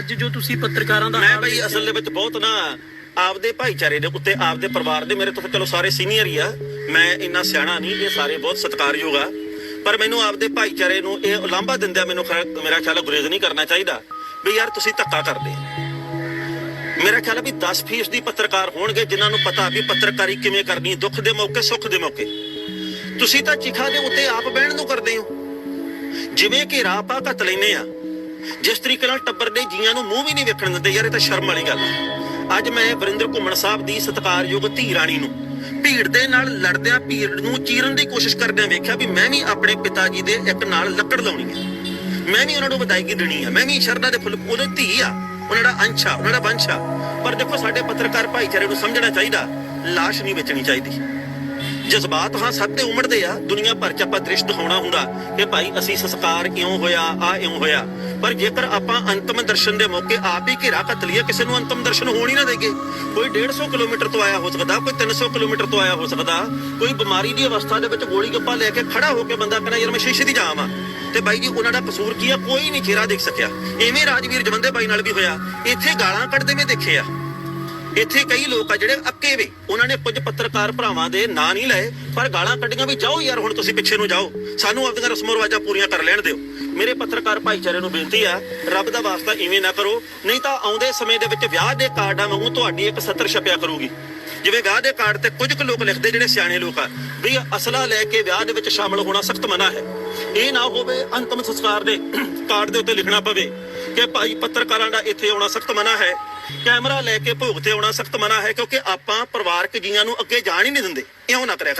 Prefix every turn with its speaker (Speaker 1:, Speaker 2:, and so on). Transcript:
Speaker 1: ਅੱਜ ਜੋ ਤੁਸੀਂ ਪੱਤਰਕਾਰਾਂ ਦਾ
Speaker 2: ਮੈਂ
Speaker 1: ਹਾਲ
Speaker 2: ਬਈ
Speaker 1: ਦੇਖਿਆ-
Speaker 2: ਅਸਲ ਦੇ ਵਿੱਚ ਬਹੁਤ ਨਾ ਆਪਦੇ ਭਾਈਚਾਰੇ ਦੇ ਉੱਤੇ ਆਪਦੇ ਪਰਿਵਾਰ ਦੇ ਮੇਰੇ ਤੋਂ ਚਲੋ ਸਾਰੇ ਸੀਨੀਅਰ ਹੀ ਆ। ਮੈਂ ਇੰਨਾ ਸਿਆਣਾ ਨਹੀਂ ਇਹ ਸਾਰੇ ਬਹੁਤ ਸਤਿਕਾਰਯੋਗ ਆ। ਪਰ ਮੈਨੂੰ ਆਪਦੇ ਭਾਈਚਾਰੇ ਨੂੰ ਇਹ ਉਲਾਂਭਾ ਦਿੰਦਿਆਂ ਮੈਨੂੰ ਖਿਆ- ਮੇਰਾ ਖਿਆਲ ਆ ਗੁਰੇਜ਼ ਨਹੀਂ ਕਰਨਾ ਚਾਹੀਦਾ ਵੀ ਯਾਰ ਤੁਸੀਂ ਧੱਕਾ ਕਰਦੇ ਆ। ਮੇਰਾ ਖਿਆਲ ਆ ਵੀ 10% ਦੀ ਪੱਤਰਕਾਰ ਹੋਣਗੇ ਜਿਨ੍ਹਾਂ ਨੂੰ ਪਤਾ ਵੀ ਪੱਤਰਕਾਰੀ ਕਿਵੇਂ ਕਰਨੀ ਦੁੱਖ ਦੇ ਮੌਕੇ ਸੁੱਖ ਦੇ ਮੌਕੇ। ਤੁਸੀਂ ਤਾਂ ਚਿਖਾ ਦੇ ਉੱਤੇ ਆਪ ਬਹਿਣ ਨੂੰ ਕਰਦੇ ਹੋ। ਜਿਵੇਂ ਕਿ ਰਾਪਾ ਘੱਟ ਲੈਨੇ ਆ। ਜਿਸ ਤਰੀਕੇ ਨਾਲ ਟੱਬਰ ਦੇ ਜੀਆਂ ਨੂੰ ਮੂੰਹ ਵੀ ਨਹੀਂ ਵੇਖਣ ਦਿੰਦੇ, ਯਾਰ ਇਹ ਤਾਂ ਸ਼ਰਮ ਵਾਲੀ ਗੱਲ ਅੱਜ ਮੈਂ ਵਰਿੰਦਰ ਘੁੰਮਣ ਸਾਹਿਬ ਦੀ ਸਤਿਕਾਰਯੋਗ ਧੀ ਰਾਣੀ ਨੂੰ ਭੀੜ ਦੇ ਨਾਲ ਲੜਦਿਆਂ ਭੀੜ ਨੂੰ ਚੀਰਨ ਦੀ ਕੋਸ਼ਿਸ਼ ਕਰਦਿਆਂ ਵੇਖਿਆ ਵੀ ਮੈਂ ਵੀ ਆਪਣੇ ਪਿਤਾ ਜੀ ਦੇ ਇੱਕ ਨਾਲ ਲੱਕੜ ਲਾਉਣੀ ਹੈ ਮੈਂ ਵੀ ਉਹਨਾਂ ਨੂੰ ਵਧਾਈ ਦੇਣੀ ਆ। ਮੈਂ ਵੀ ਸ਼ਰਧਾ ਦੇ ਫੁੱਲ, ਉਹਦੇ ਧੀ ਆ। ਉਹਨਾਂ ਦਾ ਅੰਸ਼ ਆ, ਉਹਨਾਂ ਦਾ ਵੰਸ਼ ਆ। ਪਰ ਦੇਖੋ, ਸਾਡੇ ਪੱਤਰਕਾਰ ਭਾਈਚਾਰੇ ਨੂੰ ਸਮਝਣਾ ਚਾਹੀਦਾ, ਲਾਸ਼ ਨਹੀਂ ਵੇਚਣੀ ਚਾਹੀਦੀ। ਜਜ਼ਬਾਤ ਹਾਂ ਸਭ ਤੇ ਉਮੜਦੇ ਆ। ਦੁਨੀਆ ਭਰ ਚ ਆਪਾਂ ਦ੍ਰਿਸ਼ ਦਿਖਾਉਣਾ ਹੁੰਦਾ ਕਿ ਭਾਈ ਅਸੀਂ ਸੰਸਕਾਰ ਕਿਉਂ ਹੋਇਆ ਆ ਇਉਂ ਹੋਇਆ। ਪਰ ਜੇਕਰ ਆਪਾਂ ਅੰਤਮ ਦਰਸ਼ਨ ਦੇ ਮੌਕੇ ਆਪ ਹੀ ਘੇਰਾ ਘੱਤ ਲਈਏ, ਕਿਸੇ ਨੂੰ ਅੰਤਮ ਦਰਸ਼ਨ ਹੋਣ ਹੀ ਨਾ ਦੇਗੇ ਕੋਈ 150 ਕਿਲੋਮੀਟਰ ਤੋਂ ਆਇਆ ਹੋ ਸਕਦਾ, ਕੋਈ 300 ਕਿਲੋਮੀਟਰ ਤੋਂ ਆਇਆ ਹੋ ਸਕਦਾ, ਕੋਈ ਬਿਮਾਰੀ ਦੀ ਅਵਸਥਾ ਦੇ ਵਿੱਚ ਗੋਲੀ ਗੱਪਾ ਲੈ ਕੇ ਖੜਾ ਹੋ ਕੇ ਬੰਦਾ ਕਹਿੰਦਾ, ਯਾਰ ਮੈਂ ਸ਼ੀਸ਼ੇ ਦੀ ਜਾਮ ਆ। ਤੇ ਬਾਈ ਜੀ, ਉਹਨਾਂ ਦਾ ਕਸੂਰ ਕੀ ਆ? ਕੋਈ ਨਹੀਂ ਚਿਹਰਾ ਦੇਖ ਸਕਿਆ। ਐਵੇਂ ਰਾਜਵੀਰ ਜਵੰਦੇ ਬਾਈ ਨਾਲ ਵੀ ਹੋਇਆ। ਇੱਥੇ ਗਾਲਾਂ ਕੱਢਦੇ ਮੈਂ ਦੇਖੇ ਆ। ਇੱਥੇ ਕਈ ਲੋਕ ਆ ਜਿਹੜੇ ਅੱਕੇ ਵੇ। ਉਹਨਾਂ ਨੇ ਕੁਝ ਪੱਤਰਕਾਰ ਭਰਾਵਾਂ ਦੇ ਨਾਂ ਨਹੀਂ ਲਏ, ਪਰ ਗਾਲਾਂ ਕੱਢੀਆਂ ਵੀ, ਜਾਓ ਯਾਰ, ਹੁਣ ਤੁਸੀਂ ਪਿੱਛੇ ਨੂੰ ਜਾਓ। ਸਾਨੂੰ ਆਪਣੀਆਂ ਰਸਮੋ ਰਿਵਾਜਾਂ ਪੂਰੀਆਂ ਕਰ ਲੈਣ ਦਿਓ। ਮੇਰੇ ਪੱਤਰਕਾਰ ਭਾਈਚਾਰੇ ਨੂੰ ਬੇਨਤੀ ਆ, ਰੱਬ ਦਾ ਵਾਸਤਾ ਇਵੇਂ ਨਾ ਕਰੋ। ਨਹੀਂ ਤਾਂ ਆਉਂਦੇ ਸਮੇਂ ਦੇ ਵਿੱਚ ਵਿਆਹ ਦੇ ਕਾਰਡਾਂ ਵਾਂਗੂ ਤੁਹਾਡੀ ਇੱਕ ਸੱਤਰ ਛਪਿਆ ਕਰੂਗੀ। ਜਿਵੇਂ ਵਿਆਹ ਦੇ ਕਾਰਡ ਤੇ ਕੁਝ ਕੁ ਲੋਕ ਲਿਖਦੇ ਜਿਹੜੇ ਸਿਆਣੇ ਲੋਕ ਆ, ਵੀ ਅਸਲਾ ਲੈ ਕੇ ਵਿਆਹ ਦੇ ਵਿੱਚ ਸ਼ਾਮਲ ਹੋਣਾ ਸਖਤ ਮਨਾ ਹੈ। ਇਹ ਨਾ ਹੋਵੇ ਅੰਤਮ ਸੰਸਕਾਰ ਦੇ ਕਾਰਡ ਦੇ ਉੱਤੇ ਲਿਖਣਾ ਪਵੇ ਕਿ ਭਾਈ ਪੱਤਰਕਾਰਾਂ ਦਾ ਇੱਥੇ ਆਉਣਾ ਸਖਤ ਮਨਾ ਹੈ। ਕੈਮਰਾ ਲੈ ਕੇ ਭੋਗ ਤੇ ਆਉਣਾ ਸਖਤ ਮਨਾ ਹੈ ਕਿਉਂਕਿ ਆਪਾਂ ਪਰਿਵਾਰਕ ਜੀਆਂ ਨੂੰ ਅੱਗੇ ਜਾਣ ਹੀ ਨਹੀਂ ਦਿੰਦੇ। ਇਉਂ ਨਾ ਕਰਿਆ